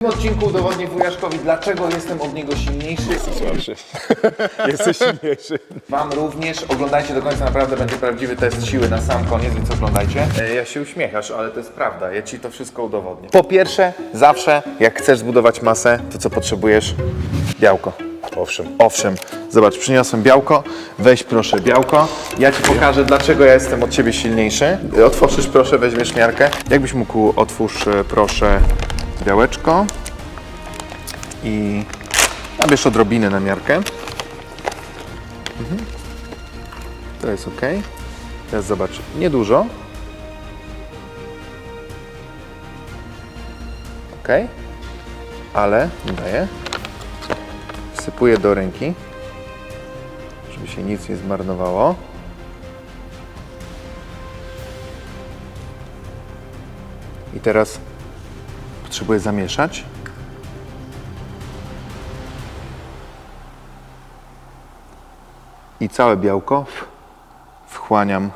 W tym odcinku udowodnię wujaszkowi, dlaczego jestem od niego silniejszy. Słabszy. Jesteś silniejszy. Wam również oglądajcie do końca, naprawdę będzie prawdziwy test siły na sam koniec, więc oglądajcie. E, Ja się uśmiechasz, ale to jest prawda, ja ci to wszystko udowodnię. Po pierwsze, zawsze jak chcesz zbudować masę, to co potrzebujesz? Białko. Owszem. Owszem, zobacz, przyniosłem białko, weź proszę białko. Ja ci pokażę, dlaczego ja jestem od ciebie silniejszy. Otworzysz proszę, weźmiesz miarkę. Jakbyś mógł, otwórz e, proszę białeczko i nabierz odrobinę na miarkę. Mhm. To jest ok. Teraz zobacz, niedużo. Ok, ale daję. Wsypuję do ręki, żeby się nic nie zmarnowało. I teraz potrzebuję zamieszać. I całe białko wchłaniam.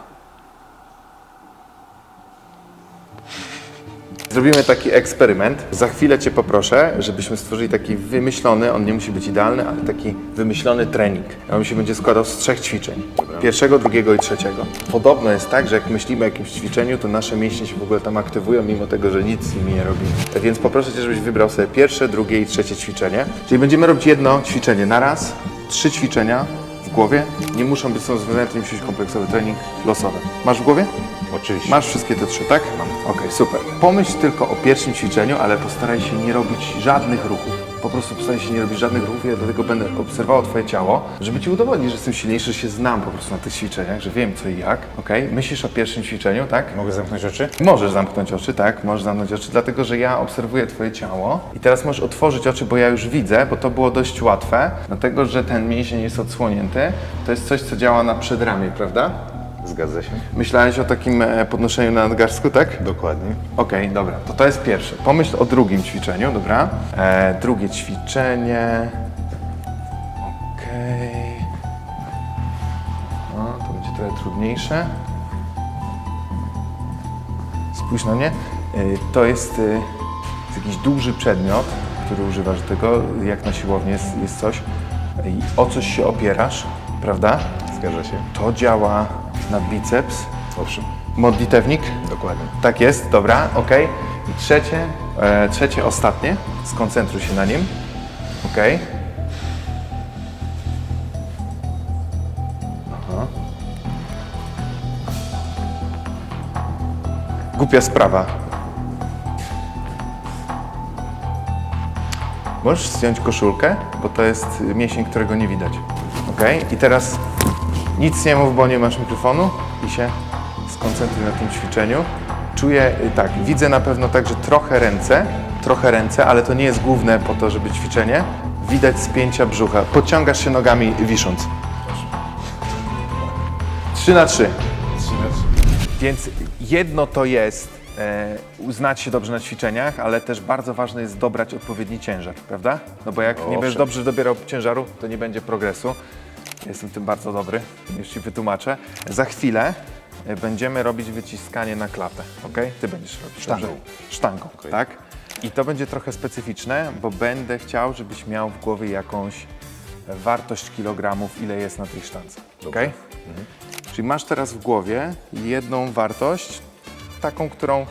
Zrobimy taki eksperyment. Za chwilę Cię poproszę, żebyśmy stworzyli taki wymyślony, on nie musi być idealny, ale taki wymyślony trening. On się będzie składał z trzech ćwiczeń. Pierwszego, drugiego i trzeciego. Podobno jest tak, że jak myślimy o jakimś ćwiczeniu, to nasze mięśnie się w ogóle tam aktywują, mimo tego, że nic z nimi nie robimy. Tak Więc poproszę Cię, żebyś wybrał sobie pierwsze, drugie i trzecie ćwiczenie. Czyli będziemy robić jedno ćwiczenie na raz, trzy ćwiczenia głowie. Nie muszą być są związane, to nie musi być kompleksowy trening, losowe. Masz w głowie? Oczywiście. Masz wszystkie te trzy, tak? Mam. Okej, super. Pomyśl tylko o pierwszym ćwiczeniu, ale postaraj się nie robić żadnych ruchów. Po prostu postaraj się nie robić żadnych ruchów, ja dlatego będę obserwował Twoje ciało, żeby Ci udowodnić, że jestem silniejszy, że się znam po prostu na tych ćwiczeniach, że wiem co i jak. Okej? Myślisz o pierwszym ćwiczeniu, tak? Mogę zamknąć oczy? Możesz zamknąć oczy, tak? Możesz zamknąć oczy, dlatego że ja obserwuję Twoje ciało. I teraz możesz otworzyć oczy, bo ja już widzę, bo to było dość łatwe, dlatego że ten mięsień jest odsłonięty. To jest coś, co działa na przedramię, prawda? Zgadza się. Myślałeś o takim e, podnoszeniu na nadgarstku, tak? Dokładnie. Okej, dobra, to to jest pierwsze. Pomyśl o drugim ćwiczeniu, dobra? E, drugie ćwiczenie. Okej. O, to będzie trochę trudniejsze. Spójrz na mnie. E, to jest, e, jest jakiś duży przedmiot, który używasz do tego, jak na siłowni jest, jest coś. E, I o coś się opierasz, prawda? Zgadza się. To działa na biceps. Owszem. Modlitewnik. Dokładnie. Tak jest, dobra, ok. I trzecie, e, trzecie, ostatnie. Skoncentruj się na nim. Ok. Aha. Głupia sprawa. Możesz zdjąć koszulkę, bo to jest mięsień, którego nie widać. Ok. I teraz nic nie mów, bo nie masz mikrofonu i się skoncentruj na tym ćwiczeniu. Czuję, y, tak, widzę na pewno także trochę ręce, trochę ręce, ale to nie jest główne po to, żeby ćwiczenie. Widać spięcia brzucha. Podciągasz się nogami wisząc. 3 na 3. Więc jedno to jest e, uznać się dobrze na ćwiczeniach, ale też bardzo ważne jest dobrać odpowiedni ciężar, prawda? No bo jak nie będziesz dobrze dobierał ciężaru, to nie będzie progresu. Jestem tym bardzo dobry, już Ci wytłumaczę. Za chwilę e, będziemy robić wyciskanie na klatę, ok? Ty będziesz robić. Sztangą. dobrze? Sztangą, tak? I to będzie trochę specyficzne, bo będę chciał, żebyś miał w głowie jakąś wartość kilogramów, ile jest na tej sztance, ok? Czyli masz teraz w głowie jedną wartość, taką, którą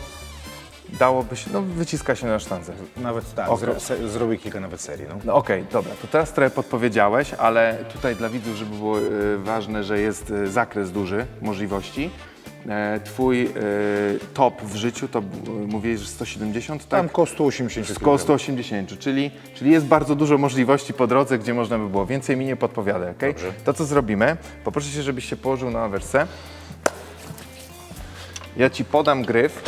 dałoby się, no wyciska się na sztance. Nawet tak. Okej. Zro, se, zrobię kilka nawet serii. No. No okej, dobra, to teraz trochę podpowiedziałeś, ale tutaj dla widzów, żeby było y, ważne, że jest y, zakres duży możliwości. E, twój y, top w życiu to y, mówiłeś, że 170, tak? Tam koło 180 Koło kg. 180, czyli, czyli jest bardzo dużo możliwości po drodze, gdzie można by było. Więcej mi nie podpowiadaj, ok? To co zrobimy, poproszę Cię, żebyś się położył na awersę. Ja Ci podam gryf.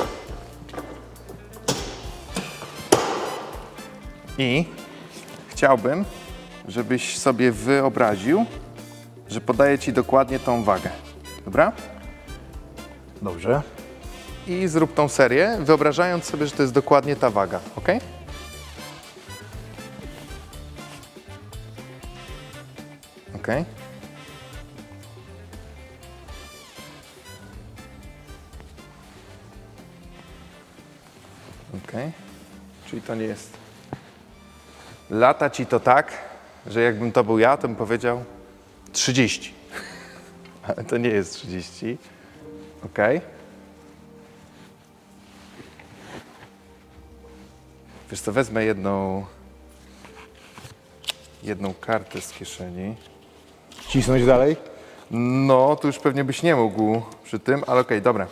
I chciałbym, żebyś sobie wyobraził, że podaję Ci dokładnie tą wagę. Dobra? Dobrze. I zrób tą serię, wyobrażając sobie, że to jest dokładnie ta waga, ok? Ok. Ok. Czyli to nie jest Lata ci to tak, że jakbym to był ja, to bym powiedział 30. Ale to nie jest 30. Ok. Wiesz co, wezmę jedną, jedną kartę z kieszeni. Cisnąć dalej? No, tu już pewnie byś nie mógł przy tym, ale okej, dobra.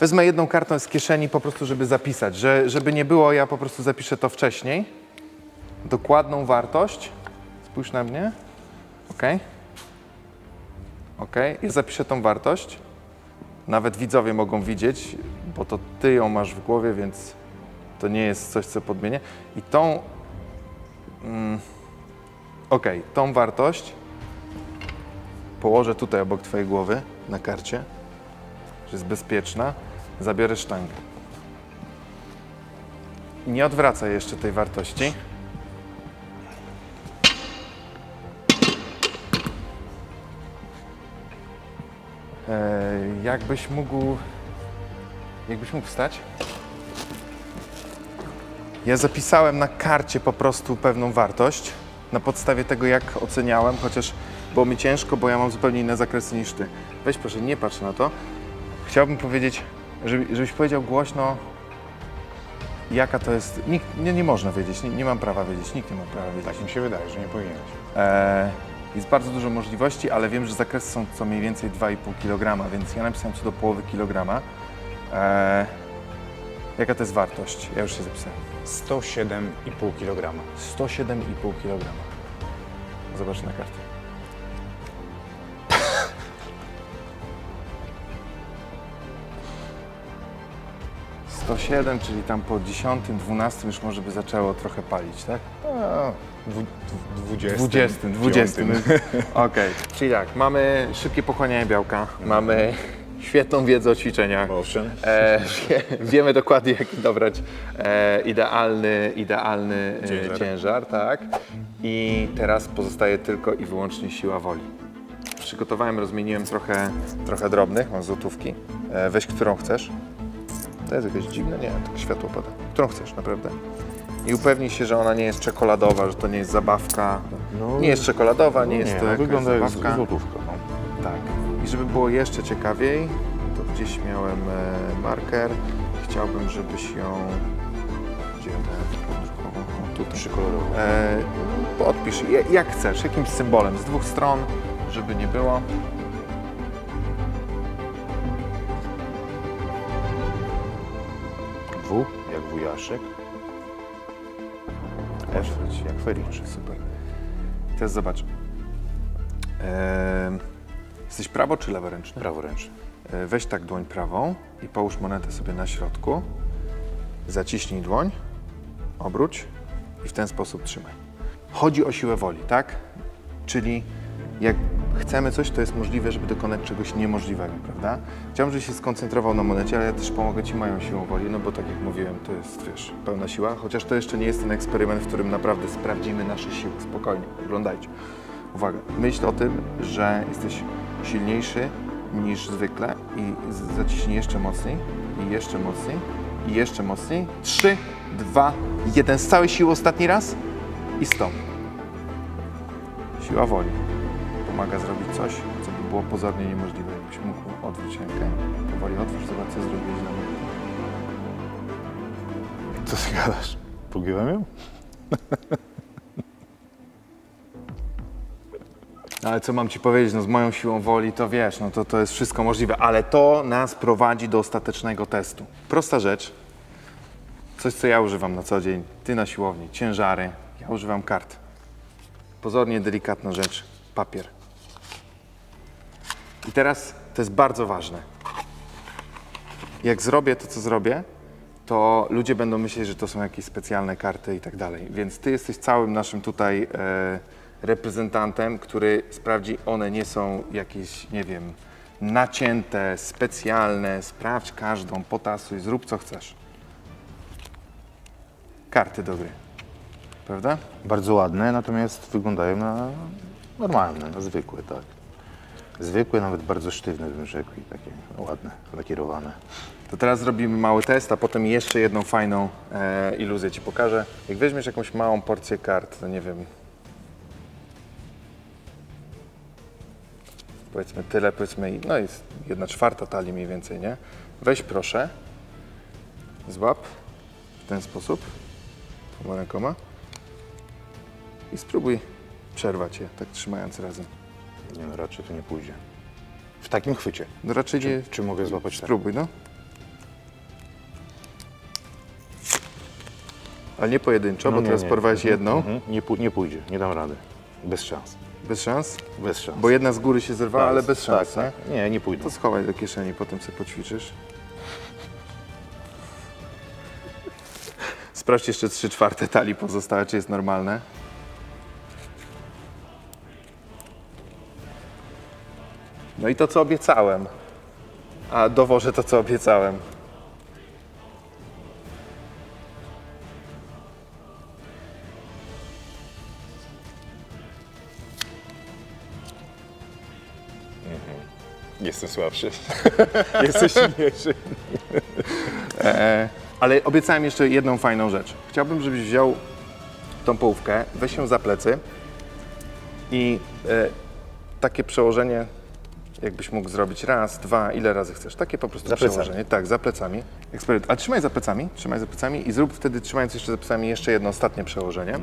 Wezmę jedną kartę z kieszeni po prostu, żeby zapisać, że, żeby nie było, ja po prostu zapiszę to wcześniej. Dokładną wartość. Spójrz na mnie. Ok. Ok, ja zapiszę tą wartość. Nawet widzowie mogą widzieć, bo to ty ją masz w głowie, więc to nie jest coś, co podmienię. I tą. Mm, ok, tą wartość położę tutaj obok Twojej głowy na karcie, że jest bezpieczna, zabiorę sztangę. Nie odwracaj jeszcze tej wartości. Eee, jakbyś mógł. Jakbyś mógł wstać? Ja zapisałem na karcie po prostu pewną wartość na podstawie tego, jak oceniałem, chociaż było mi ciężko, bo ja mam zupełnie inne zakresy niż ty. Weź proszę, nie patrz na to. Chciałbym powiedzieć, żeby, żebyś powiedział głośno, jaka to jest. Nikt, nie, nie można wiedzieć, nie, nie mam prawa wiedzieć, nikt nie ma prawa wiedzieć. Tak mi się wydaje, że nie powinieneś. E, jest bardzo dużo możliwości, ale wiem, że zakresy są co mniej więcej 2,5 kg, więc ja napisałem co do połowy kilograma. E, jaka to jest wartość? Ja już się zapisałem. 107,5 kg. 107,5 kg. Zobacz na kartę. Sto siedem, czyli tam po 10, 12 już może by zaczęło trochę palić, tak? Dwu, dwu- 20. 20, 20. piątym. Okej. Czyli tak, mamy szybkie pochłanianie białka, mamy świetną wiedzę o ćwiczeniach. Owszem. E, wie, wiemy dokładnie, jaki dobrać e, idealny, idealny e, Ciężar. ciężar, tak? I teraz pozostaje tylko i wyłącznie siła woli. Przygotowałem, rozmieniłem trochę, trochę drobnych, mam złotówki. E, weź, którą chcesz. To jest jakieś dziwne? Nie, tak światło pada. Którą chcesz, naprawdę. I upewnij się, że ona nie jest czekoladowa, że to nie jest zabawka. No, nie jest czekoladowa, nie jest nie, to no, jakaś wygląda jak zabawka. złotówka. No. Tak. I żeby było jeszcze ciekawiej, to gdzieś miałem e, marker. Chciałbym, żebyś ją... Gdzie ja tutaj. Przykolorowo. E, jak chcesz, jakimś symbolem z dwóch stron, żeby nie było. Wujaszek. F, jak Ferisz. Super. Teraz zobacz. E, jesteś prawo czy leworęczny? Praworęczny. E, Weź tak dłoń prawą i połóż monetę sobie na środku. Zaciśnij dłoń, obróć i w ten sposób trzymaj. Chodzi o siłę woli, tak? Czyli jak chcemy coś, to jest możliwe, żeby dokonać czegoś niemożliwego, prawda? Chciałbym, żebyś się skoncentrował na monecie, ale ja też pomogę Ci moją siłą woli, no bo tak jak mówiłem, to jest, wiesz, pełna siła, chociaż to jeszcze nie jest ten eksperyment, w którym naprawdę sprawdzimy nasze siły. Spokojnie, oglądajcie. Uwaga, myśl o tym, że jesteś silniejszy niż zwykle i zaciśnij jeszcze mocniej i jeszcze mocniej i jeszcze mocniej. Trzy, dwa, jeden. Z całej siły ostatni raz i stop. Siła woli pomaga zrobić coś, co by było pozornie niemożliwe. Jakbyś mógł odwrócić rękę, powoli otwórz, zobacz co zrobiłeś na mnie. Co ty gadasz? Pogiąłem ją? Ale co mam ci powiedzieć, no z moją siłą woli to wiesz, no to, to jest wszystko możliwe, ale to nas prowadzi do ostatecznego testu. Prosta rzecz, coś co ja używam na co dzień, ty na siłowni, ciężary, ja używam kart. Pozornie delikatna rzecz, papier. Teraz to jest bardzo ważne. Jak zrobię to, co zrobię, to ludzie będą myśleć, że to są jakieś specjalne karty i tak dalej. Więc ty jesteś całym naszym tutaj e, reprezentantem, który sprawdzi, one nie są jakieś, nie wiem, nacięte, specjalne. Sprawdź każdą, potasuj, zrób co chcesz. Karty do gry. Prawda? Bardzo ładne, natomiast wyglądają na normalne, na zwykłe, tak. Zwykłe, nawet bardzo sztywne bym rzekł i takie ładne, lakierowane. To teraz zrobimy mały test, a potem jeszcze jedną fajną e, iluzję Ci pokażę. Jak weźmiesz jakąś małą porcję kart, to nie wiem, powiedzmy tyle, powiedzmy, no jest jedna czwarta talii mniej więcej, nie? Weź proszę, złap w ten sposób, dwoma rękoma i spróbuj przerwać je, tak trzymając razem. Nie no, raczej to nie pójdzie. W takim chwycie. No raczej nie, Czy mogę złapać tak? spróbuj, no. Ale nie pojedynczo, No bo nie, teraz nie. porwałeś Mhm, jedną, mhm. Nie, pój- nie pójdzie, nie dam rady. Bez szans. bez szans, Bez szans. bo jedna z góry się zerwała, Tak, ale bez szans, tak, tak. Nie, nie pójdę. To schowaj do kieszeni, potem sobie poćwiczysz. Sprawdź jeszcze 3 czwarte talii pozostałe, czy jest normalne. No i to, co obiecałem. A dowożę to, co obiecałem. Jestem słabszy. Jesteś silniejszy. E, ale obiecałem jeszcze jedną fajną rzecz. Chciałbym, żebyś wziął tą połówkę, weź ją za plecy i e, takie przełożenie, jakbyś mógł zrobić raz, dwa, ile razy chcesz. Takie po prostu Za plecami. przełożenie. Tak, za plecami. Eksperyment. A trzymaj za plecami, trzymaj za plecami i zrób wtedy, trzymając jeszcze za plecami, jeszcze jedno ostatnie przełożenie.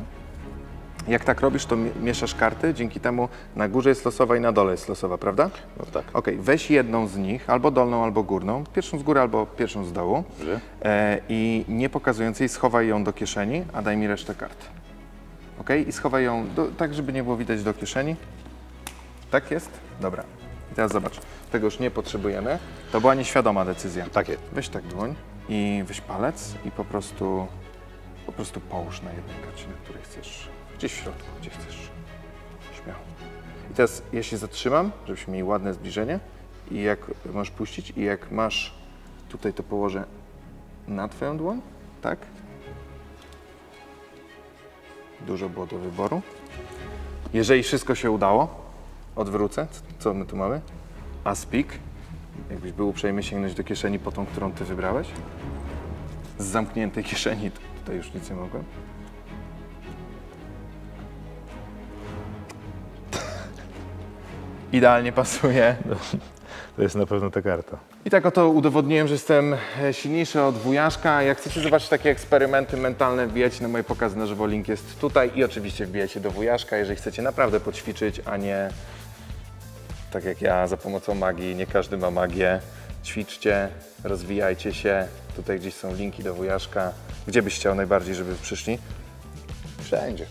Jak tak robisz, to mi- mieszasz karty, dzięki temu na górze jest losowa i na dole jest losowa, prawda? No tak. Okej, weź jedną z nich, albo dolną, albo górną, pierwszą z góry, albo pierwszą z dołu Dobrze. e, i nie pokazując jej, schowaj ją do kieszeni, a daj mi resztę kart. Ok? I schowaj ją do, tak, żeby nie było widać do kieszeni. Tak jest? Dobra. I teraz zobacz, tego już nie potrzebujemy. To była nieświadoma decyzja. Tak jest. Weź tak dłoń i weź palec i po prostu, po prostu połóż na jednej karcie, na której chcesz. Gdzieś w środku, gdzie chcesz. Śmiało. I teraz ja się zatrzymam, żebyśmy mieli ładne zbliżenie i jak możesz puścić i jak masz, tutaj to położę na twoją dłoń, tak? Dużo było do wyboru. Jeżeli wszystko się udało, odwrócę. Co my tu mamy? Aspik. Jakbyś był uprzejmy sięgnąć do kieszeni po tą, którą ty wybrałeś. Z zamkniętej kieszeni, tutaj już nic nie mogłem. Idealnie pasuje. To jest na pewno ta karta. I tak oto udowodniłem, że jestem e, silniejszy od wujaszka. Jak chcecie zobaczyć takie eksperymenty mentalne, wbijajcie na moje pokazy na żywo, link jest tutaj i oczywiście wbijajcie do wujaszka, jeżeli chcecie naprawdę poćwiczyć, a nie tak jak ja, za pomocą magii. Nie każdy ma magię. Ćwiczcie, rozwijajcie się. Tutaj gdzieś są linki do wujaszka. Gdzie byś chciał najbardziej, żeby przyszli? Wszędzie.